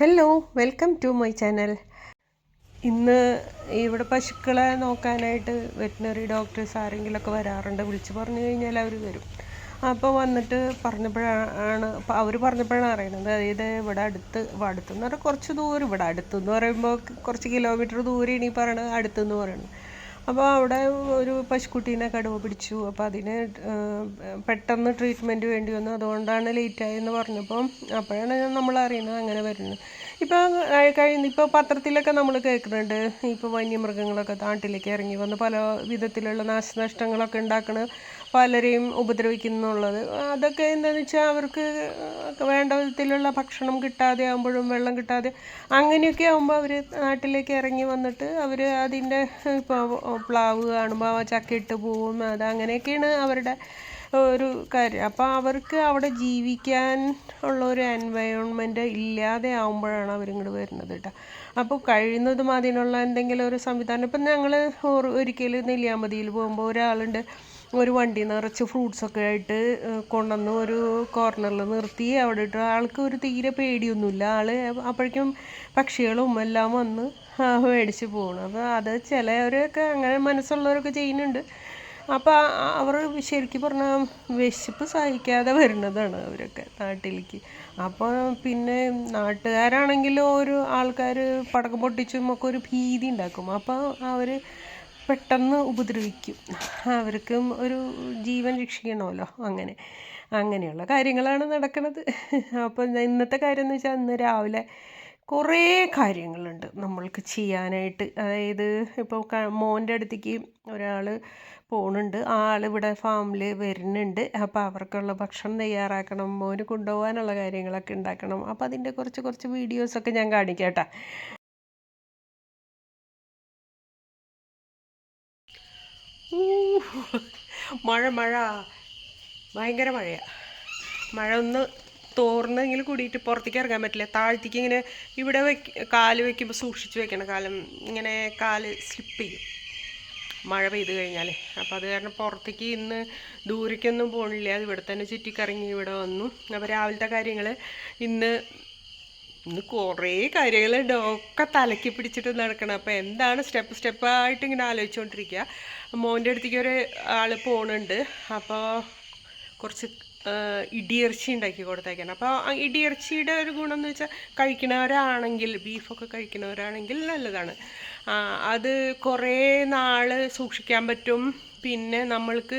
Hello welcome to my channel ഇന്ന് ഇവിടെ പശുക്കളെ നോക്കാനായിട്ട് വെറ്റിനറി ഡോക്ടേഴ്സ് ആരെങ്കിലുമൊക്കെ വരാറുണ്ട്. വിളിച്ച് പറഞ്ഞു കഴിഞ്ഞാൽ അവർ വരും. അപ്പോൾ വന്നിട്ട് പറഞ്ഞപ്പോഴാണ് അവർ പറഞ്ഞപ്പോഴാണ് അറിയുന്നത്. അതായത് ഇവിടെ അടുത്ത് അടുത്തെന്ന് പറഞ്ഞാൽ കുറച്ച് ദൂരം. ഇവിടെ അടുത്തെന്ന് പറയുമ്പോൾ കുറച്ച് കിലോമീറ്റർ ദൂരെ ഇനി പറയണത്. അടുത്തെന്ന് പറയുന്നത്. അപ്പോൾ അവിടെ ഒരു പശുക്കുട്ടീനെ കടുവ പിടിച്ചു. അപ്പോൾ അതിന് പെട്ടെന്ന് ട്രീറ്റ്മെന്റ് വേണ്ടി വന്നു. അതുകൊണ്ടാണ് ലേറ്റായെന്ന് പറഞ്ഞപ്പം അപ്പോഴാണ് നമ്മൾ അറിയുന്നത് അങ്ങനെ വരുന്നത്. ഇപ്പോൾ കഴിഞ്ഞ ഇപ്പോൾ പത്രത്തിലൊക്കെ നമ്മൾ കേൾക്കുന്നുണ്ട്. ഇപ്പോൾ വന്യമൃഗങ്ങളൊക്കെ നാട്ടിലേക്ക് ഇറങ്ങി വന്ന് പല വിധത്തിലുള്ള നാശനഷ്ടങ്ങളൊക്കെ ഉണ്ടാക്കുന്ന പലരെയും ഉപദ്രവിക്കുന്നുള്ളത്. അതൊക്കെ എന്താണെന്ന് വെച്ചാൽ അവർക്ക് വേണ്ട വിധത്തിലുള്ള ഭക്ഷണം കിട്ടാതെ ആകുമ്പോഴും വെള്ളം കിട്ടാതെ അങ്ങനെയൊക്കെ ആകുമ്പോൾ അവർ നാട്ടിലേക്ക് ഇറങ്ങി വന്നിട്ട് അവർ അതിന്റെ ഇപ്പോൾ പ്ലാവ് കാണുമ്പോൾ ചക്കയിട്ട് പോവും. അത് അങ്ങനെയൊക്കെയാണ് അവരുടെ ഒരു കാര്യം. അപ്പോൾ അവർക്ക് അവിടെ ജീവിക്കാൻ ഉള്ള ഒരു എൻവയോൺമെന്റ് ഇല്ലാതെ ആകുമ്പോഴാണ് അവരിങ്ങോട്ട് വരുന്നത് കേട്ടോ അപ്പോൾ കഴിയുന്നതും അതിനുള്ള എന്തെങ്കിലും ഒരു സംവിധാനം. ഇപ്പം ഞങ്ങൾ ഒരിക്കൽ നെല്ലിയാമ്പതിയിൽ പോകുമ്പോൾ ഒരാളുണ്ട്. ഒരു വണ്ടി നിറച്ച് ഫ്രൂട്ട്സൊക്കെ ആയിട്ട് കൊണ്ടുവന്ന് ഒരു കോർണറിൽ നിർത്തി. അവിടെ ഇട്ടു ആൾക്ക് ഒരു തീരെ പേടിയൊന്നുമില്ല. ആൾ അപ്പോഴേക്കും പക്ഷികളും എല്ലാം വന്ന് മേടിച്ച് പോകണം അപ്പോൾ അത് ചിലവരൊക്കെ അങ്ങനെ മനസ്സുള്ളവരൊക്കെ ചെയ്യുന്നുണ്ട്. അപ്പോൾ അവർ ശരിക്കും പറഞ്ഞാൽ വിശപ്പ് സഹിക്കാതെ വരുന്നതാണ് അവരൊക്കെ നാട്ടിലേക്ക്. അപ്പോൾ പിന്നെ നാട്ടുകാരാണെങ്കിലും ഒരു ആൾക്കാർ പടക്കം പൊട്ടിച്ചും ഒക്കെ ഒരു ഭീതി ഉണ്ടാക്കും. അപ്പോൾ അവർ പെട്ടെന്ന് ഉപദ്രവിക്കും. അവർക്കും ഒരു ജീവൻ രക്ഷിക്കണമല്ലോ അങ്ങനെ. അങ്ങനെയുള്ള കാര്യങ്ങളാണ് നടക്കുന്നത് അപ്പോൾ ഇന്നത്തെ കാര്യം എന്ന് വെച്ചാൽ ഇന്ന് രാവിലെ കുറേ കാര്യങ്ങളുണ്ട് നമ്മൾക്ക് ചെയ്യാനായിട്ട്. അതായത് ഇപ്പോൾ മോന്റെ അടുത്തേക്ക് ഒരാൾ പോകുന്നുണ്ട് ഇവിടെ ഫാമിൽ വരുന്നുണ്ട്. അപ്പോൾ അവർക്കുള്ള ഭക്ഷണം തയ്യാറാക്കണം മോന് കൊണ്ടുപോകാനുള്ള കാര്യങ്ങളൊക്കെ ഉണ്ടാക്കണം. അപ്പോൾ അതിന്റെ കുറച്ച് കുറച്ച് വീഡിയോസൊക്കെ ഞാൻ കാണിക്കട്ടെ. കേട്ടോ മഴ മഴ. ഭയങ്കര മഴയാണ് മഴ ഒന്ന് തോർന്നെങ്കിൽ കൂടിയിട്ട് പുറത്തേക്ക് ഇറങ്ങാൻ പറ്റില്ല. താഴത്തേക്ക് ഇങ്ങനെ ഇവിടെ വെക്ക കാൽ വെക്കുമ്പോൾ സൂക്ഷിച്ച് വെക്കണം. കാലം ഇങ്ങനെ കാൽ സ്ലിപ്പ് ചെയ്യും. മഴ പെയ്ത് കഴിഞ്ഞാൽ അപ്പോൾ അത് കാരണം പുറത്തേക്ക് ഇന്ന് ദൂരേക്കൊന്നും പോകണില്ല അത് ഇവിടെ തന്നെ ചുറ്റിക്കറങ്ങി ഇവിടെ വന്നു. അപ്പോൾ രാവിലത്തെ കാര്യങ്ങൾ ഇന്ന് ഇന്ന് കുറേ കാര്യങ്ങളുണ്ട്. ഒക്കെ തലക്കി പിടിച്ചിട്ട് നടക്കണം. അപ്പോൾ എന്താണ് സ്റ്റെപ്പ് സ്റ്റെപ്പായിട്ട് ഇങ്ങനെ ആലോചിച്ചുകൊണ്ടിരിക്കുക മോന്റെ അടുത്തേക്ക് ഒരു ആൾ പോകുന്നുണ്ട് അപ്പോൾ കുറച്ച് ഇടിയിറച്ചി ഉണ്ടാക്കി കൊടുത്തേക്കാണ്. അപ്പോൾ ഇടിയിറച്ചിയുടെ ഒരു ഗുണം എന്ന് വെച്ചാൽ കഴിക്കുന്നവരാണെങ്കിൽ ബീഫൊക്കെ കഴിക്കുന്നവരാണെങ്കിൽ നല്ലതാണ്. അത് കുറേ നാൾ സൂക്ഷിക്കാൻ പറ്റും. പിന്നെ നമ്മൾക്ക്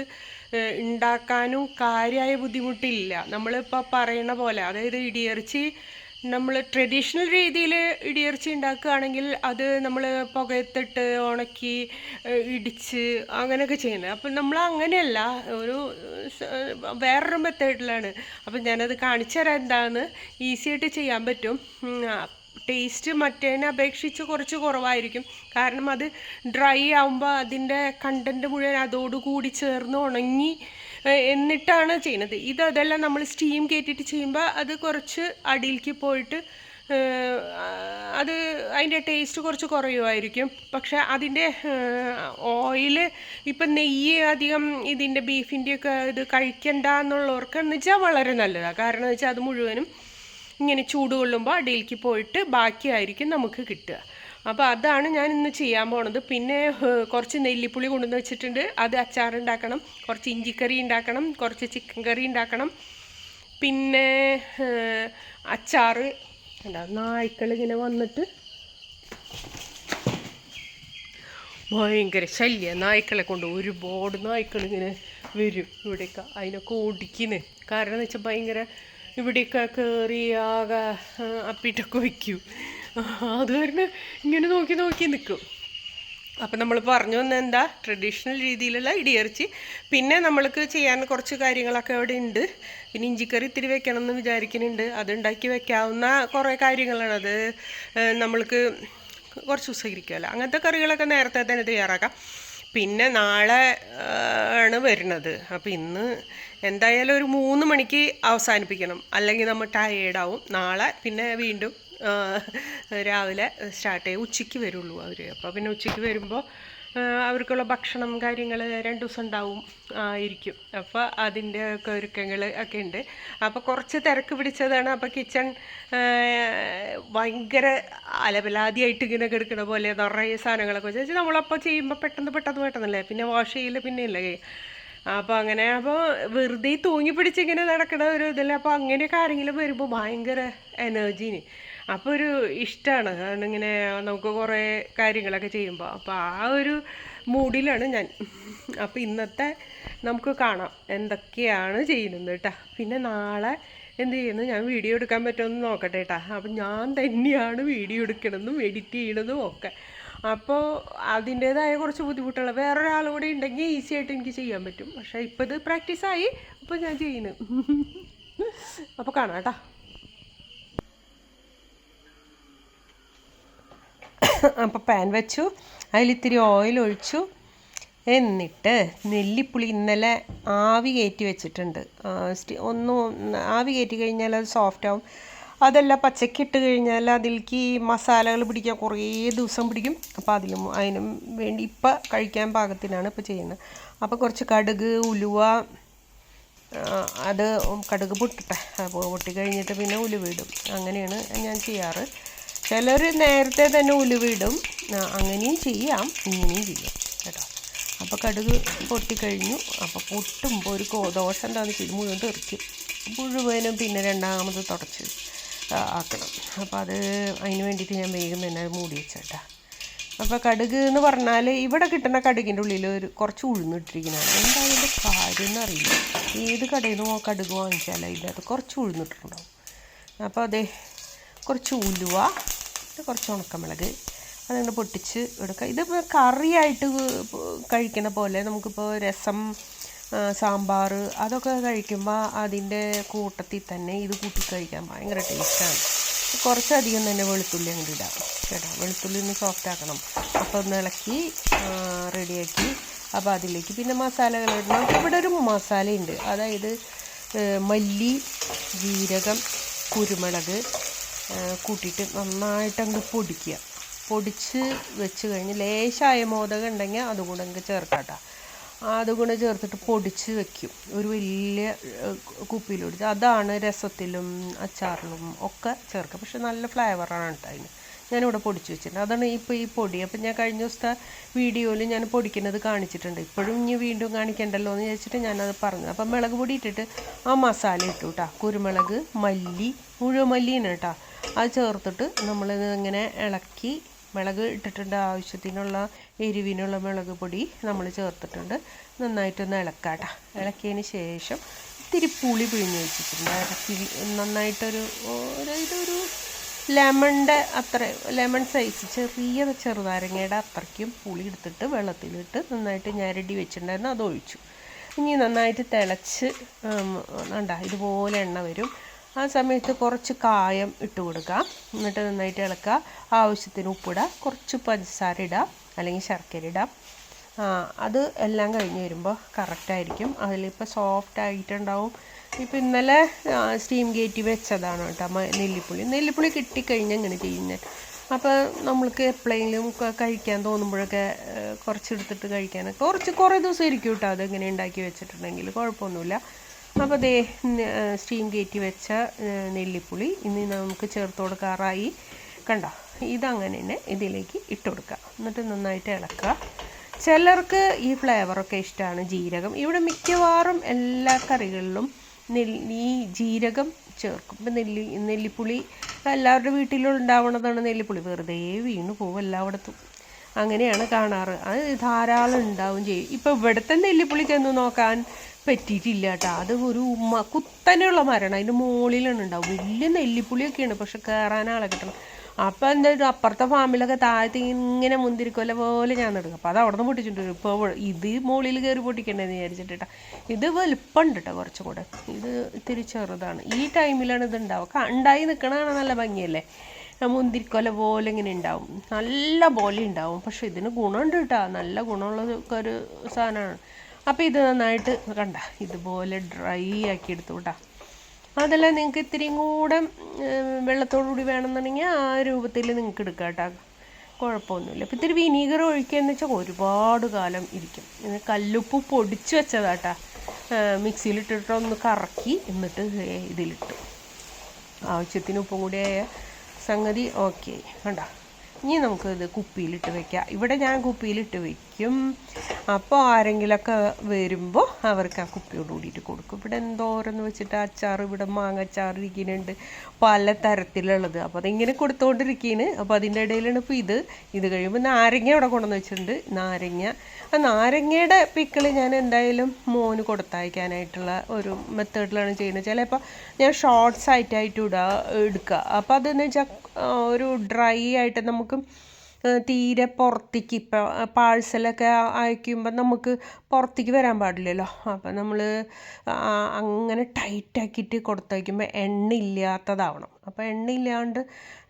ഉണ്ടാക്കാനും കാര്യമായ ബുദ്ധിമുട്ടില്ല. നമ്മളിപ്പോൾ പറയണ പോലെ അതായത് ഇടിയിറച്ചി നമ്മൾ ട്രഡീഷണൽ രീതിയിൽ ഇടിയിറച്ചി ഉണ്ടാക്കുകയാണെങ്കിൽ അത് നമ്മൾ പുകയത്തിട്ട് ഉണക്കി ഇടിച്ച് അങ്ങനെയൊക്കെ ചെയ്യുന്നത്. അപ്പം നമ്മൾ അങ്ങനെയല്ല ഒരു വേറൊരു മെത്തേഡിലാണ് അപ്പം ഞാനത് കാണിച്ചു തരാം ഈസി ആയിട്ട് ചെയ്യാൻ പറ്റും. ടേസ്റ്റ് മറ്റേതിനെ അപേക്ഷിച്ച് കുറച്ച് കുറവായിരിക്കും. കാരണം അത് ഡ്രൈ ആകുമ്പോൾ അതിന്റെ കണ്ടന്റ് മുഴുവൻ അതോടുകൂടി ചേർന്ന് ഉണങ്ങി എന്നിട്ടാണ് ചെയ്യുന്നത്. ഇത് അതെല്ലാം നമ്മൾ സ്റ്റീം കയറ്റിയിട്ട് ചെയ്യുമ്പോൾ അത് കുറച്ച് അടിയിലേക്ക് പോയിട്ട് അത് അതിന്റെ ടേസ്റ്റ് കുറച്ച് കുറയുമായിരിക്കും. പക്ഷേ അതിന്റെ ഓയിൽ ഇപ്പം നെയ്യ് അധികം ഇതിന്റെ ബീഫിന്റെയൊക്കെ ഇത് കഴിക്കണ്ട എന്നുള്ളവർക്ക് എന്ന് വെച്ചാൽ വളരെ നല്ലതാണ് കാരണം എന്ന് വെച്ചാൽ അത് മുഴുവനും ഇങ്ങനെ ചൂട് കൊള്ളുമ്പോൾ അടിയിലേക്ക് പോയിട്ട് ബാക്കിയായിരിക്കും നമുക്ക് കിട്ടുക. അപ്പോൾ അതാണ് ഞാൻ ഇന്ന് ചെയ്യാൻ പോണത്. പിന്നെ കുറച്ച് നെല്ലിപ്പുളി കൊണ്ടുവന്ന് വെച്ചിട്ടുണ്ട്. അത് അച്ചാർ ഉണ്ടാക്കണം കുറച്ച് ഇഞ്ചിക്കറി ഉണ്ടാക്കണം കുറച്ച് ചിക്കൻ കറി ഉണ്ടാക്കണം. പിന്നെ അച്ചാറ് എന്താ നായ്ക്കൾ ഇങ്ങനെ വന്നിട്ട് ഭയങ്കര ശല്യ. നായ്ക്കളെ കൊണ്ട് ഒരുപാട് നായ്ക്കൾ ഇങ്ങനെ വരും ഇവിടേക്ക് അതിനൊക്കെ ഓടിക്കുന്നു കാരണം എന്ന് വെച്ചാൽ ഭയങ്കര ഇവിടെയൊക്കെ കയറി ആകെ അപ്പിട്ടൊക്കെ വയ്ക്കും. അത് കാരണം ഇങ്ങനെ നോക്കി നോക്കി നിൽക്കും അപ്പം നമ്മൾ പറഞ്ഞു വന്ന എന്താ ട്രഡീഷണൽ രീതിയിലുള്ള ഇടിയിറച്ചി പിന്നെ നമ്മൾക്ക് ചെയ്യാൻ കുറച്ച് കാര്യങ്ങളൊക്കെ അവിടെ ഉണ്ട്. പിന്നെ ഇഞ്ചിക്കറി ഇത്തിരി വെക്കണം എന്ന് വിചാരിക്കുന്നുണ്ട്. അത് ഉണ്ടാക്കി വെക്കാവുന്ന കുറേ കാര്യങ്ങളാണ്. അത് നമ്മൾക്ക് കുറച്ച് ദിവസം അങ്ങനത്തെ കറികളൊക്കെ നേരത്തെ തന്നെ തയ്യാറാക്കാം. പിന്നെ നാളെ ആണ് വരുന്നത്. അപ്പോൾ ഇന്ന് എന്തായാലും ഒരു മൂന്ന് മണിക്ക് അവസാനിപ്പിക്കണം. അല്ലെങ്കിൽ നമ്മൾ ടയേർഡാവും നാളെ പിന്നെ വീണ്ടും രാവിലെ സ്റ്റാർട്ട് ചെയ്യും. ഉച്ചയ്ക്ക് വരുള്ളൂ അവർ അപ്പോൾ പിന്നെ ഉച്ചയ്ക്ക് വരുമ്പോൾ അവർക്കുള്ള ഭക്ഷണം കാര്യങ്ങൾ രണ്ട് ദിവസം ഉണ്ടാവും ആയിരിക്കും അപ്പോൾ അതിന്റെ ഒക്കെ ഒരുക്കങ്ങൾ ഒക്കെ ഉണ്ട്. അപ്പോൾ കുറച്ച് തിരക്ക് പിടിച്ചതാണ്. അപ്പോൾ കിച്ചൺ ഭയങ്കര അലബലാതിയായിട്ട് ഇങ്ങനെ കിടക്കണ പോലെ നിറയെ സാധനങ്ങളൊക്കെ വെച്ചാൽ നമ്മളപ്പോൾ ചെയ്യുമ്പോൾ പെട്ടെന്ന് പെട്ടെന്ന് പെട്ടെന്നല്ലേ? പിന്നെ വാഷ് ചെയ്യില്ല പിന്നെ ഇല്ല അപ്പോൾ അങ്ങനെ അപ്പോൾ വെറുതെ തൂങ്ങി പിടിച്ചിങ്ങനെ നടക്കണ ഒരു ഇതിൽ അപ്പോൾ അങ്ങനെയൊക്കെ ആരെങ്കിലും വരുമ്പോൾ ഭയങ്കര എനർജീന് അപ്പോൾ ഒരു ഇഷ്ടമാണ് കാരണം ഇങ്ങനെ നമുക്ക് കുറേ കാര്യങ്ങളൊക്കെ ചെയ്യുമ്പോൾ അപ്പോൾ ആ ഒരു മൂഡിലാണ് ഞാൻ. അപ്പോൾ ഇന്നത്തെ നമുക്ക് കാണാം എന്തൊക്കെയാണ് ചെയ്യുന്നത് കേട്ടോ പിന്നെ നാളെ എന്ത് ചെയ്യുന്നു? ഞാൻ വീഡിയോ എടുക്കാൻ പറ്റുമെന്ന് നോക്കട്ടെ കേട്ടാ അപ്പം ഞാൻ തന്നെയാണ് വീഡിയോ എടുക്കണതും എഡിറ്റ് ചെയ്യണതും ഒക്കെ. അപ്പോൾ അതിന്റേതായ കുറച്ച് ബുദ്ധിമുട്ടുള്ള വേറൊരാളും കൂടി ഉണ്ടെങ്കിൽ ഈസി ആയിട്ട് എനിക്ക് ചെയ്യാൻ പറ്റും. പക്ഷേ ഇപ്പോൾ ഇത് പ്രാക്ടീസായി അപ്പോൾ ഞാൻ ചെയ്യുന്നു. അപ്പോൾ കാണാം കേട്ടോ. അപ്പോൾ പാൻ വെച്ചു. അതിലിത്തിരി ഓയിൽ ഒഴിച്ചു. എന്നിട്ട് നെല്ലിപ്പുളി ഇന്നലെ ആവി കയറ്റി വെച്ചിട്ടുണ്ട്. ഒന്ന് ആവി കയറ്റി കഴിഞ്ഞാൽ അത് സോഫ്റ്റ് ആവും. അതല്ല പച്ചക്കിട്ട് കഴിഞ്ഞാൽ അതിലേക്ക് മസാലകൾ പിടിക്കാൻ കുറേ ദിവസം പിടിക്കും. അപ്പോൾ അതിലും അതിനും വേണ്ടി ഇപ്പം കഴിക്കാൻ പാകത്തിനാണ് ഇപ്പോൾ ചെയ്യുന്നത്. അപ്പോൾ കുറച്ച് കടുക് ഉലുവ അത് കടുക് പൊട്ടിട്ടെ അപ്പോൾ പൊട്ടി കഴിഞ്ഞിട്ട് പിന്നെ ഉലുവിടും അങ്ങനെയാണ് ഞാൻ ചെയ്യാറ്. ചിലർ നേരത്തെ തന്നെ ഉലുവിടും ഇടും. അങ്ങനെയും ചെയ്യാം ഇങ്ങനെയും ചെയ്യാം കേട്ടോ. അപ്പോൾ കടുക് പൊട്ടിക്കഴിഞ്ഞു അപ്പോൾ പൊട്ടുമ്പോൾ ഒരു ദോഷം എന്താണെന്ന് വെച്ചാൽ മുഴുവൻ തെറിക്കും. മുഴുവനും പിന്നെ രണ്ടാമത് തുടച്ച്. ആക്കണം. അപ്പോൾ അത് അതിന് വേണ്ടിയിട്ട് ഞാൻ വേഗം തന്നെ മൂടി വെച്ചാട്ടാ. അപ്പോൾ കടുക് എന്ന് പറഞ്ഞാൽ ഇവിടെ കിട്ടുന്ന കടുകിന്റെ ഉള്ളിൽ ഒരു കുറച്ച് ഉഴുന്നിട്ടിരിക്കുന്നതാണ് എന്താ അതിന്റെ കാര്യം എന്നറിയില്ല ഏത് കടയിൽ നിന്നോ കടുക് വാങ്ങിച്ചാലും അതിന്റെ അത് കുറച്ച് ഉഴുന്നിട്ടുണ്ടാവും അപ്പോൾ അതെ കുറച്ച് ഉലുവ കുറച്ച് ഉണക്കമുളക് അതുകൊണ്ട് പൊട്ടിച്ച് എടുക്കുക ഇതിപ്പോൾ കറിയായിട്ട് കഴിക്കുന്ന പോലെ നമുക്കിപ്പോൾ രസം സാമ്പാർ അതൊക്കെ കഴിക്കുമ്പോൾ അതിന്റെ കൂട്ടത്തിൽ തന്നെ ഇത് കൂട്ടി കഴിക്കാൻ ഭയങ്കര ടേസ്റ്റാണ് കുറച്ചധികം തന്നെ വെളുത്തുള്ളി അങ്ങോട്ട് ഇടാം കേട്ടോ. വെളുത്തുള്ളി ഒന്ന് സോഫ്റ്റ് ആക്കണം. അപ്പോൾ ഒന്ന് ഇളക്കി റെഡിയാക്കി അപ്പോൾ അതിലേക്ക് പിന്നെ മസാലകൾ ഇടണം. ഇവിടെ ഒരു മസാലയുണ്ട്. അതായത് മല്ലി ജീരകം കുരുമുളക് കൂട്ടിയിട്ട് നന്നായിട്ട് അങ്ങ് പൊടിക്കുക. പൊടിച്ച് വെച്ച് കഴിഞ്ഞ് ലേശായ മോദകം ഉണ്ടെങ്കിൽ അതുകൂടെ അങ്ങ് ചേർക്കാം കേട്ടോ അതും കൂടെ ചേർത്തിട്ട് പൊടിച്ച് വെക്കും. ഒരു വലിയ കുപ്പിയിലൊടിച്ച്. അതാണ് രസത്തിലും അച്ചാറിലും ഒക്കെ ചേർക്കുക. പക്ഷെ നല്ല ഫ്ലേവറാണ് കേട്ടോ അതിന്. ഞാനിവിടെ പൊടിച്ച് വെച്ചിട്ടുണ്ട്. അതാണ് ഇപ്പോൾ ഈ പൊടി. അപ്പം ഞാൻ കഴിഞ്ഞ ദിവസത്തെ വീഡിയോയിൽ ഞാൻ പൊടിക്കുന്നത് കാണിച്ചിട്ടുണ്ട്. ഇപ്പോഴും ഇനി വീണ്ടും കാണിക്കണ്ടല്ലോ എന്ന് വിചാരിച്ചിട്ട് ഞാനത് പറഞ്ഞത്. അപ്പം മുളക് പൊടി ഇട്ടിട്ട് ആ മസാല ഇട്ടു കേട്ടോ. കുരുമുളക് മല്ലി മുഴുവൻ മല്ലിയാണ് കേട്ടോ. അത് ചേർത്തിട്ട് നമ്മളിത് ഇങ്ങനെ ഇളക്കി മുളക് ഇട്ടിട്ടുണ്ട് ആവശ്യത്തിനുള്ള എരിവിനുള്ള മുളക് പൊടി നമ്മൾ ചേർത്തിട്ടുണ്ട് നന്നായിട്ടൊന്ന് ഇളക്കാട്ടോ ഇളക്കിയതിന് ശേഷം ഇത്തിരി പുളി പിഴിഞ്ഞ് വെച്ചിട്ടുണ്ട് ഇറക്കി നന്നായിട്ടൊരു ഒരു ലെമണിന്റെ അത്ര ലെമൺ സൈസ് ചെറിയ ചെറുനാരങ്ങയുടെ അത്രയ്ക്കും പുളി എടുത്തിട്ട് വെള്ളത്തിലിട്ട് നന്നായിട്ട് ഞരടി വെച്ചിട്ടുണ്ടായിരുന്നു അത് ഒഴിച്ചു ഇനി നന്നായിട്ട് തിളച്ച് വേണ്ട ഇതുപോലെ എണ്ണ വരും ആ സമയത്ത് കുറച്ച് കായം ഇട്ട് കൊടുക്കാം എന്നിട്ട് നന്നായിട്ട് ഇളക്കുക. ആവശ്യത്തിന് ഉപ്പിടുക കുറച്ച് പഞ്ചസാര ഇടാം അല്ലെങ്കിൽ ശർക്കര ഇടാം അത് എല്ലാം കഴിഞ്ഞ് വരുമ്പോൾ കറക്റ്റായിരിക്കും അതിലിപ്പോൾ സോഫ്റ്റ് ആയിട്ടുണ്ടാവും. ഇപ്പോൾ ഇന്നലെ സ്റ്റീം കയറ്റി വെച്ചതാണ് കേട്ടോ. നെല്ലിപ്പുളി. നെല്ലിപ്പുളി കിട്ടിക്കഴിഞ്ഞാൽ ഇങ്ങനെ ചെയ്യുന്നത് അപ്പോൾ നമ്മൾക്ക് എപ്പോഴെങ്കിലും കഴിക്കാൻ തോന്നുമ്പോഴൊക്കെ കുറച്ച് എടുത്തിട്ട് കഴിക്കാനൊക്കെ. കുറച്ച് കുറേ ദിവസം ഇരിക്കും കേട്ടോ. അതിങ്ങനെ ഉണ്ടാക്കി വെച്ചിട്ടുണ്ടെങ്കിൽ. കുഴപ്പമൊന്നുമില്ല. അപ്പോൾ ദേ സ്റ്റീം കയറ്റി വെച്ച നെല്ലിപ്പുളി ഇനി നമുക്ക് ചേർത്ത് കൊടുക്കാറായി കണ്ടോ? ഇതങ്ങനെ തന്നെ ഇതിലേക്ക് ഇട്ട് കൊടുക്കുക എന്നിട്ട് നന്നായിട്ട് ഇളക്കുക. ചിലർക്ക് ഈ ഫ്ലേവറൊക്കെ ഇഷ്ടമാണ് ജീരകം. ഇവിടെ മിക്കവാറും എല്ലാ കറികളിലും നെല്ലി ജീരകം ചേർക്കും. ഇപ്പം നെല്ലി നെല്ലിപ്പുളി എല്ലാവരുടെ വീട്ടിലും ഉണ്ടാവണതാണ് നെല്ലിപ്പുളി. വെറുതെ വീണ് പോകും എല്ലായിടത്തും. അങ്ങനെയാണ് കാണാറ്. അത് ധാരാളം ഉണ്ടാവും ചെയ്യും. ഇപ്പോൾ ഇവിടുത്തെ നെല്ലിപ്പുളി ചെന്ന് നോക്കാൻ പറ്റിയിട്ടില്ല കേട്ടോ അത് ഒരു ഉമ്മ കുത്തനെയുള്ള മരണം. അതിന്റെ മുകളിലാണ് ഉണ്ടാവും. വലിയ നെല്ലിപ്പുളിയൊക്കെയാണ് പക്ഷെ കയറാൻ ആളെ കിട്ടണം. അപ്പം എന്താ ഇത് അപ്പുറത്തെ ഫാമിലൊക്കെ താഴത്ത് ഇങ്ങനെ മുന്തിരിക്കൊല പോലെ ഞാൻ നടക്കും. അപ്പോൾ അത് അവിടെ നിന്ന് പൊട്ടിച്ചിട്ടുണ്ട് ഇപ്പോൾ ഇത് മുകളിൽ കയറി പൊട്ടിക്കണ്ടെന്ന് വിചാരിച്ചിട്ടാ ഇത് വലുപ്പമുണ്ട് കേട്ടോ കുറച്ചും കൂടെ ഇത് ഇത്തിരി ചെറുതാണ്. ഈ ടൈമിലാണ് ഇത് ഉണ്ടാവുക. ഉണ്ടായി നിൽക്കണതാണ് നല്ല ഭംഗിയല്ലേ? മുന്തിരിക്കൊല പോലെ ഇങ്ങനെ ഉണ്ടാവും. നല്ല പോലെ ഉണ്ടാവും. പക്ഷെ ഇതിന് ഗുണമുണ്ട് കേട്ടോ. നല്ല ഗുണമുള്ള ഒരു സാധനമാണ്. അപ്പോൾ ഇത് നന്നായിട്ട് കണ്ട ഇതുപോലെ ഡ്രൈ ആക്കി എടുത്തു കേട്ടോ. അതെല്ലാം നിങ്ങൾക്ക് ഇത്തിരിയും കൂടെ വെള്ളത്തോടുകൂടി വേണമെന്നുണ്ടെങ്കിൽ ആ രൂപത്തിൽ നിങ്ങൾക്ക് എടുക്കാം കേട്ടോ. കുഴപ്പമൊന്നുമില്ല. അപ്പോൾ ഇത്തിരി വിനീഗർ ഒഴിക്കുകയെന്ന് വെച്ചാൽ ഒരുപാട് കാലം ഇരിക്കും. ഇത് കല്ലുപ്പ് പൊടിച്ച് വെച്ചതാട്ടാ മിക്സിയിലിട്ടിട്ട് ഒന്ന് കറക്കി എന്നിട്ട് ഇതിലിട്ട്. ആവശ്യത്തിന് ഉപ്പും കൂടി ആയ സംഗതി ഓക്കെ കണ്ടോ? ഇനി നമുക്കിത് കുപ്പിയിലിട്ട് വെക്കാം. ഇവിടെ ഞാൻ കുപ്പിയിലിട്ട് വെക്കും. അപ്പോൾ ആരെങ്കിലൊക്കെ വരുമ്പോൾ അവർക്ക് ആ കുപ്പിയോട് കൂടിയിട്ട് കൊടുക്കും. ഇവിടെ എന്തോരെന്ന് വെച്ചിട്ട് അച്ചാർ ഇവിടെ മാങ്ങ അച്ചാർ ഇരിക്കുന്നുണ്ട്. പല തരത്തിലുള്ളത്. അപ്പോൾ അതിങ്ങനെ കൊടുത്തുകൊണ്ടിരിക്കുകയാണ് അപ്പോൾ അതിന്റെ ഇടയിലാണ് ഇപ്പോൾ ഇത്. ഇത് കഴിയുമ്പോൾ നാരങ്ങ അവിടെ കൊണ്ടുവന്ന് വെച്ചിട്ടുണ്ട്. നാരങ്ങ. ആ നാരങ്ങയുടെ പിക്കിൾ ഞാൻ എന്തായാലും മോന് കൊടുത്തയക്കാനായിട്ടുള്ള ഒരു മെത്തേഡിലാണ് ചെയ്യുന്നത്. ചിലപ്പോൾ ഞാൻ ഷോർട്ട്സ് ആയിട്ടായിട്ട് ഇടുക എടുക്കുക അപ്പോൾ അതെന്ന് വെച്ചാൽ ഒരു ഡ്രൈ ആയിട്ട് നമുക്ക് തീരെ പുറത്തേക്ക് ഇപ്പം പാഴ്സലൊക്കെ അയക്കുമ്പോൾ നമുക്ക് പുറത്തേക്ക് വരാൻ പാടില്ലല്ലോ. അപ്പം നമ്മൾ അങ്ങനെ ടൈറ്റാക്കിയിട്ട് കൊടുത്തയക്കുമ്പോൾ എണ്ണ ഇല്ലാത്തതാവണം അപ്പോൾ എണ്ണ ഇല്ലാണ്ട്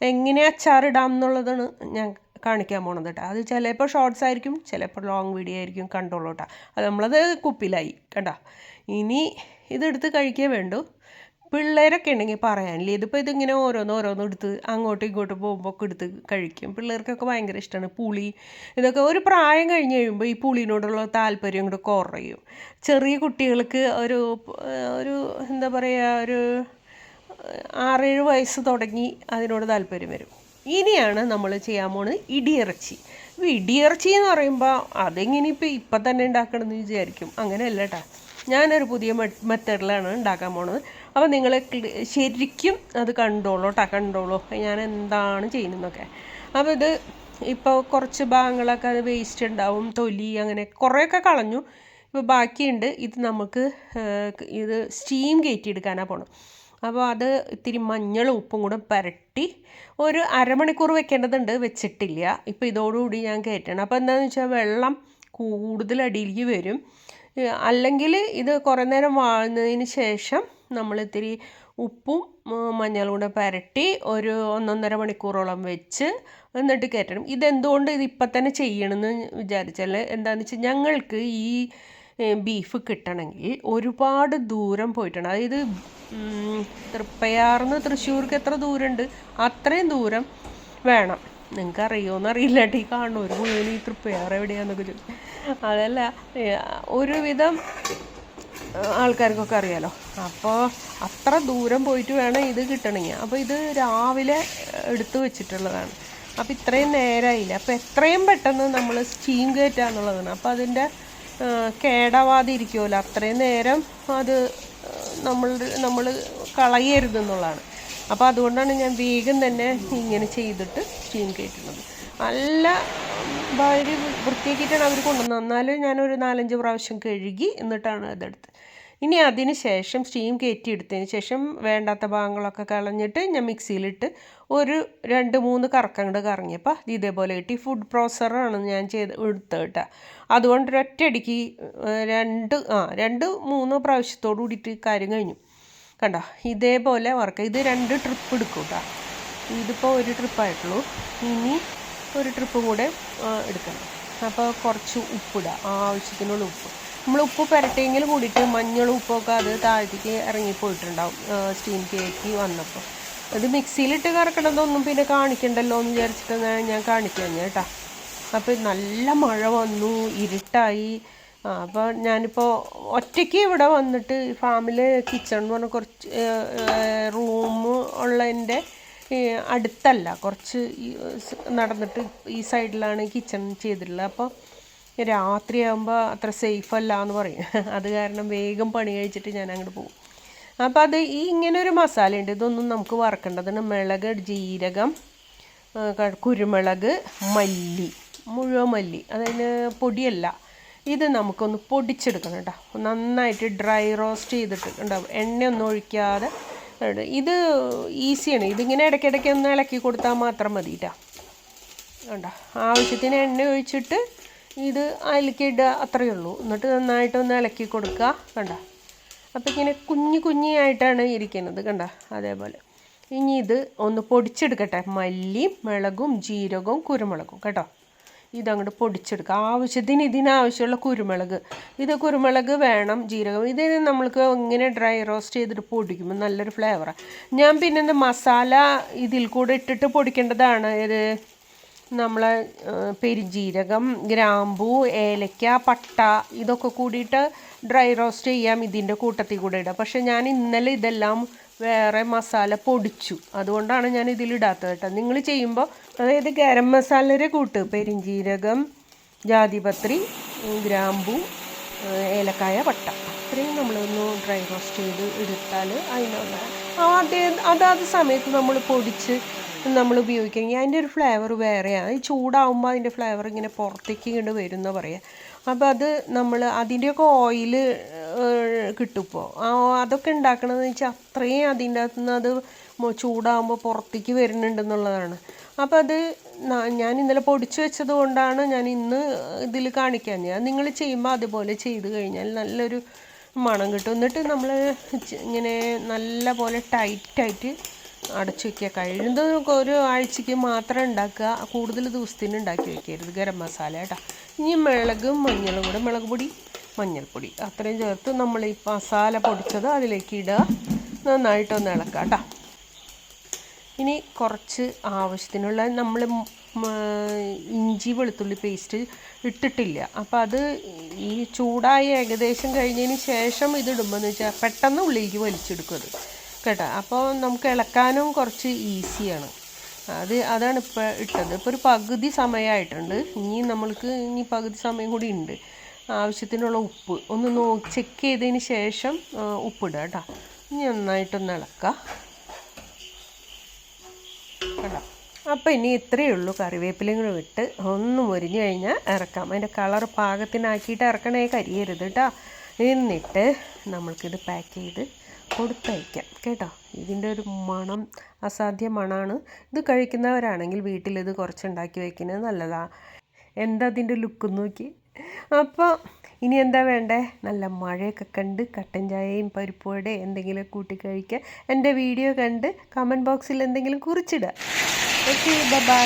എങ്ങനെ അച്ചാറിടാം എന്നുള്ളതാണ് ഞാൻ കാണിക്കാൻ പോണത് കേട്ടോ. അത് ചിലപ്പോൾ ഷോർട്സ് ആയിരിക്കും ചിലപ്പോൾ ലോങ് വീഡിയോ ആയിരിക്കും കണ്ടോളൂ കേട്ടോ. അത് നമ്മളത് കുപ്പിലായി കണ്ടോ? ഇനി ഇതെടുത്ത് കഴിക്കേ വേണ്ടൂ. പിള്ളേരൊക്കെ ഉണ്ടെങ്കിൽ പറയാനില്ല? ഇതിപ്പോൾ ഇതിങ്ങനെ ഓരോന്ന് ഓരോന്ന് എടുത്ത് അങ്ങോട്ടും ഇങ്ങോട്ടും പോകുമ്പോൾ ഒക്കെ എടുത്ത് കഴിക്കും. പിള്ളേർക്കൊക്കെ ഭയങ്കര ഇഷ്ടമാണ് പുളി. ഇതൊക്കെ ഒരു പ്രായം കഴിഞ്ഞ് കഴിയുമ്പോൾ ഈ പുളിനോടുള്ള താല്പര്യം കൂടെ കുറയും. ചെറിയ കുട്ടികൾക്ക് ഒരു ഒരു എന്താ പറയുക ഒരു ആറേഴ് വയസ്സ് തുടങ്ങി അതിനോട് താല്പര്യം വരും. ഇനിയാണ് നമ്മൾ ചെയ്യാൻ പോകുന്നത് ഇടിയിറച്ചി. ഇടിയിറച്ചി എന്ന് പറയുമ്പോൾ അതെങ്ങനെ ഇപ്പോൾ ഇപ്പം തന്നെ ഉണ്ടാക്കണമെന്ന് വിചാരിക്കും. അങ്ങനെയല്ല കേട്ടോ ഞാനൊരു പുതിയ മെത്തേഡിലാണ് ഉണ്ടാക്കാൻ പോണത്. അപ്പോൾ നിങ്ങൾ ശരിക്കും അത് കണ്ടോളൂ കേട്ടോ കണ്ടോളൂ. ഞാൻ എന്താണ് ചെയ്യുന്നതെന്നൊക്കെ. അപ്പോൾ ഇത് ഇപ്പോൾ കുറച്ച് ഭാഗങ്ങളൊക്കെ അത് വേസ്റ്റ് ഉണ്ടാവും തൊലി അങ്ങനെ കുറേയൊക്കെ കളഞ്ഞു. ഇപ്പോൾ ബാക്കിയുണ്ട്. ഇത് നമുക്ക് ഇത് സ്റ്റീം കയറ്റിയെടുക്കാനാണ് പോകണം അപ്പോൾ അത് ഇത്തിരി മഞ്ഞളും ഉപ്പും കൂടെ പുരട്ടി ഒരു അരമണിക്കൂർ വെക്കേണ്ടതുണ്ട്. വെച്ചിട്ടില്ല. ഇപ്പോൾ ഇതോടുകൂടി ഞാൻ കയറ്റണം. അപ്പോൾ എന്താണെന്ന് വെച്ചാൽ വെള്ളം കൂടുതൽ അടിയിലേക്ക് വരും. അല്ലെങ്കിൽ ഇത് കുറേ നേരം വാഴുന്നതിന് ശേഷം നമ്മൾ ഇത്തിരി ഉപ്പും മഞ്ഞളും കൂടെ പുരട്ടി ഒരു ഒന്നൊന്നര മണിക്കൂറോളം വെച്ച് എന്നിട്ട് കയറ്റണം. ഇതെന്തുകൊണ്ട് ഇത് ഇപ്പം തന്നെ ചെയ്യണമെന്ന് വിചാരിച്ചാൽ എന്താണെന്ന് വെച്ചാൽ ഞങ്ങൾക്ക് ഈ ബീഫ് കിട്ടണമെങ്കിൽ ഒരുപാട് ദൂരം പോയിട്ടുണ്ട് അതായത് തൃപ്പയാർന്ന് തൃശ്ശൂർക്ക് എത്ര ദൂരമുണ്ട്? അത്രയും ദൂരം വേണം. നിങ്ങൾക്ക് അറിയുമോയെന്ന് അറിയില്ല ഈ ഒരു മുഴുവൻ ഈ തൃപ്പയാർ എവിടെയാണെന്നൊക്കെ ചോദിക്കും അതല്ല ഒരുവിധം ആൾക്കാർക്കൊക്കെ അറിയാലോ. അപ്പോൾ അത്ര ദൂരം പോയിട്ട് വേണം ഇത് കിട്ടണമെങ്കിൽ അപ്പോൾ ഇത് രാവിലെ എടുത്തു വെച്ചിട്ടുള്ളതാണ്. അപ്പോൾ ഇത്രയും നേരമായില്ല അപ്പോൾ എത്രയും പെട്ടെന്ന് നമ്മൾ സ്റ്റീം കയറ്റുക എന്നുള്ളതാണ്. അപ്പോൾ അതിന്റെ കേടാവാതിരിക്കുമല്ലോ അത്രയും നേരം അത് നമ്മൾ നമ്മൾ കളയരുതെന്നുള്ളതാണ് അപ്പോൾ അതുകൊണ്ടാണ് ഞാൻ വേഗം തന്നെ ഇങ്ങനെ ചെയ്തിട്ട് സ്റ്റീം കയറ്റുന്നത്. നല്ല ഭാര്യ വൃത്തിയാക്കിയിട്ടാണ് അവർ കൊണ്ടുവന്നത്. എന്നാലും ഞാനൊരു നാലഞ്ച് പ്രാവശ്യം കഴുകി എന്നിട്ടാണ് ഇതെടുത്തത് ഇനി അതിന് ശേഷം സ്റ്റീം കയറ്റി എടുത്തതിന് ശേഷം വേണ്ടാത്ത ഭാഗങ്ങളൊക്കെ കളഞ്ഞിട്ട് ഞാൻ മിക്സിയിലിട്ട് ഒരു രണ്ട് മൂന്ന് കറക്കങ്ങട് കറങ്ങിയപ്പോൾ ഇതേപോലെ കിട്ടി. ഫുഡ് പ്രോസറാണ് ഞാൻ ചെയ്ത് എടുത്തത് കേട്ടോ. അതുകൊണ്ട് ഒറ്റയടിക്ക് രണ്ട് ആ രണ്ട് മൂന്ന് പ്രാവശ്യത്തോടു കൂടിയിട്ട് കാര്യം കഴിഞ്ഞു. കണ്ടോ? ഇതേപോലെ വർക്ക്. ഇത് രണ്ട് ട്രിപ്പ് എടുക്കും കേട്ടോ. ഇതിപ്പോൾ ഒരു ട്രിപ്പായിട്ടുള്ളൂ. ഇനി ഒരു ട്രിപ്പും കൂടെ എടുക്കണം. അപ്പോൾ കുറച്ച് ഉപ്പിടുക ആവശ്യത്തിനുള്ള ഉപ്പ്. നമ്മൾ ഉപ്പ് പുരട്ടിയെങ്കിൽ കൂടിയിട്ട് മഞ്ഞളും ഉപ്പൊക്കെ അത് താഴത്തേക്ക് ഇറങ്ങിപ്പോയിട്ടുണ്ടാവും സ്റ്റീം കേക്ക് വന്നപ്പോൾ അത് മിക്സിയിലിട്ട് കറക്കണതൊന്നും പിന്നെ കാണിക്കണ്ടല്ലോ എന്ന് വിചാരിച്ചിട്ട് ഞാൻ കാണിക്കാൻ കേട്ടോ. അപ്പോൾ നല്ല മഴ വന്നു ഇരുട്ടായി. അപ്പോൾ ഞാനിപ്പോൾ ഒറ്റയ്ക്ക് ഇവിടെ വന്നിട്ട് ഫാമിൽ കിച്ചൺ എന്ന് പറഞ്ഞാൽ കുറച്ച് റൂം ഉള്ളതിന്റെ അടുത്തല്ല. കുറച്ച് നടന്നിട്ട് ഈ സൈഡിലാണ് കിച്ചൺ ചെയ്തിട്ടുള്ളത്. അപ്പോൾ രാത്രിയാകുമ്പോൾ അത്ര സേഫ് അല്ല എന്ന് പറയും. അത് കാരണം വേഗം പണി കഴിച്ചിട്ട് ഞാൻ അങ്ങോട്ട് പോകും അപ്പോൾ അത് ഈ ഇങ്ങനെ ഒരു മസാല ഉണ്ട് ഇതൊന്നും നമുക്ക് വറക്കേണ്ടതാണ് മിളക് ജീരകം കുരുമുളക് മല്ലി മുഴുവൻ മല്ലി. അതിന് പൊടിയല്ല. ഇത് നമുക്കൊന്ന് പൊടിച്ചെടുക്കണം കേട്ടോ. നന്നായിട്ട് ഡ്രൈ റോസ്റ്റ് ചെയ്തിട്ട് ഉണ്ടാവും. എണ്ണയൊന്നും ഒഴിക്കാതെ ഇത് ഈസിയാണ്. ഇതിങ്ങനെ ഇടയ്ക്കിടയ്ക്ക് ഒന്ന് ഇളക്കി കൊടുത്താൽ മാത്രം മതി കേട്ടോ. കണ്ടോ? ആവശ്യത്തിന് എണ്ണ ഒഴിച്ചിട്ട് ഇത് അതിലേക്ക് ഇടുക അത്രയേ ഉള്ളൂ. എന്നിട്ട് നന്നായിട്ടൊന്ന് ഇളക്കി കൊടുക്കുക കണ്ട? അപ്പോൾ ഇങ്ങനെ കുഞ്ഞു കുഞ്ഞിയായിട്ടാണ് ഇരിക്കുന്നത് കണ്ട? അതേപോലെ. ഇനി ഇത് ഒന്ന് പൊടിച്ചെടുക്കട്ടെ. മല്ലിയും മുളകും ജീരകവും കുരുമുളകും കേട്ടോ? ഇതങ്ങോട്ട് പൊടിച്ചെടുക്കുക. ആവശ്യത്തിന് ഇതിനാവശ്യമുള്ള കുരുമുളക്. ഇത് കുരുമുളക് വേണം ജീരകം. ഇത് നമ്മൾക്ക് ഇങ്ങനെ ഡ്രൈ റോസ്റ്റ് ചെയ്തിട്ട് പൊടിക്കുമ്പോൾ നല്ലൊരു ഫ്ലേവറാണ് ഞാൻ പിന്നെ മസാല ഇതിൽ കൂടെ ഇട്ടിട്ട് പൊടിക്കേണ്ടതാണ്. ഇത് നമ്മളെ പെരുജീരകം ഗ്രാമ്പൂ ഏലക്ക പട്ട ഇതൊക്കെ കൂടിയിട്ട് ഡ്രൈ റോസ്റ്റ് ചെയ്യാം ഇതിന്റെ കൂട്ടത്തിൽ കൂടെ ഇടാം. പക്ഷേ ഞാൻ ഇന്നലെ ഇതെല്ലാം വേറെ മസാല പൊടിച്ചു. അതുകൊണ്ടാണ് ഞാൻ ഇതിലിടാത്തത് കേട്ടോ. നിങ്ങൾ ചെയ്യുമ്പോൾ അതായത് ഗരം മസാലയുടെ കൂട്ട് പെരിഞ്ജീരകം ജാതിപത്രി ഗ്രാമ്പു ഏലക്കായ പട്ട. അത്രയും നമ്മളൊന്ന് ഡ്രൈ റോസ്റ്റ് ചെയ്ത് എടുത്താൽ അതിനുള്ള അതേ അതാത് സമയത്ത് നമ്മൾ പൊടിച്ച് നമ്മൾ ഉപയോഗിക്കുകയാണെങ്കിൽ അതിന്റെ ഒരു ഫ്ലേവർ വേറെയാണ് ഈ ചൂടാവുമ്പോൾ അതിന്റെ ഫ്ലേവർ ഇങ്ങനെ പുറത്തേക്ക് ഇങ്ങോട്ട് വരും എന്ന് അപ്പോൾ അത് നമ്മൾ അതിന്റെയൊക്കെ ഓയിൽ കിട്ടും ഇപ്പോൾ അതൊക്കെ ഉണ്ടാക്കണമെന്ന് വെച്ചാൽ അത്രയും അതിന്റെ അകത്തു നിന്ന് അത് ചൂടാകുമ്പോൾ പുറത്തേക്ക് വരുന്നുണ്ടെന്നുള്ളതാണ്. അപ്പോൾ അത് ഞാൻ ഇന്നലെ പൊടിച്ച് വെച്ചത് കൊണ്ടാണ് ഞാൻ ഇന്ന് ഇതിൽ കാണിക്കാൻ. ഞാൻ നിങ്ങൾ ചെയ്യുമ്പോൾ അതുപോലെ ചെയ്ത് കഴിഞ്ഞാൽ നല്ലൊരു മണം കിട്ടും. എന്നിട്ട് നമ്മൾ ഇങ്ങനെ നല്ല പോലെ ടൈറ്റായിട്ട് അടച്ചു വെക്കുക. കഴിയുന്നത് ഒരു ആഴ്ചയ്ക്ക് മാത്രം ഉണ്ടാക്കുക. കൂടുതൽ ദിവസത്തിന് ഉണ്ടാക്കി വെക്കരുത്. ഗരം മസാല കേട്ടോ. ഇനി മിളകും മഞ്ഞളും കൂടെ. മുളക് പൊടി മഞ്ഞൾപ്പൊടി. അത്രയും ചേർത്ത് നമ്മൾ ഈ മസാല പൊടിച്ചത് അതിലേക്ക് ഇടുക. നന്നായിട്ടൊന്ന് ഇളക്കുക കേട്ടോ. ഇനി കുറച്ച് ആവശ്യത്തിനുള്ള നമ്മൾ ഇഞ്ചി വെളുത്തുള്ളി പേസ്റ്റ് ഇട്ടിട്ടില്ല. അപ്പോൾ അത് ഈ ചൂടായി ഏകദേശം കഴിഞ്ഞതിന് ശേഷം ഇതിടുമ്പോൾ എന്ന് വെച്ചാൽ പെട്ടെന്ന് ഉള്ളിലേക്ക് വലിച്ചെടുക്കും അത്. കേട്ടോ. അപ്പോൾ നമുക്ക് ഇളക്കാനും കുറച്ച് ഈസിയാണ്. അത് അതാണ് ഇപ്പോൾ ഇട്ടത്. ഇപ്പോൾ ഒരു പകുതി സമയമായിട്ടുണ്ട് ഇനി നമ്മൾക്ക് ഇനി പകുതി സമയം കൂടി ഉണ്ട്. ആവശ്യത്തിനുള്ള ഉപ്പ് ഒന്ന് നോ ചെക്ക് ചെയ്തതിന് ശേഷം ഉപ്പിടുക കേട്ടോ. ഇനി നന്നായിട്ടൊന്ന് ഇളക്കുക അപ്പോൾ ഇനി ഇത്രയേ ഉള്ളൂ. കറിവേപ്പിലയും കൂടെ വിട്ട് ഒന്ന് മുരിഞ്ഞു കഴിഞ്ഞാൽ ഇറക്കാം. അതിന്റെ കളർ പാകത്തിനാക്കിയിട്ട് ഇറക്കണേ കരിയരുത് കേട്ടോ. എന്നിട്ട് നമ്മൾക്കിത് പാക്ക് ചെയ്ത് കൊടുത്തയക്കാം. കേട്ടോ? ഇതിന്റെ ഒരു മണം അസാധ്യ മണമാണ് ഇത് കഴിക്കുന്നവരാണെങ്കിൽ വീട്ടിലിത് കുറച്ചുണ്ടാക്കി വയ്ക്കുന്നത് നല്ലതാണ് എന്താ അതിന്റെ ലുക്ക് നോക്കി? അപ്പോൾ ഇനി എന്താ വേണ്ടേ? നല്ല മഴയൊക്കെ കണ്ട് കട്ടൻ ചായയും പരിപ്പോടെ എന്തെങ്കിലും കൂട്ടി കഴിക്കുക എന്റെ വീഡിയോ കണ്ട് കമന്റ് ബോക്സിൽ എന്തെങ്കിലും കുറിച്ചിടുക. Okay bye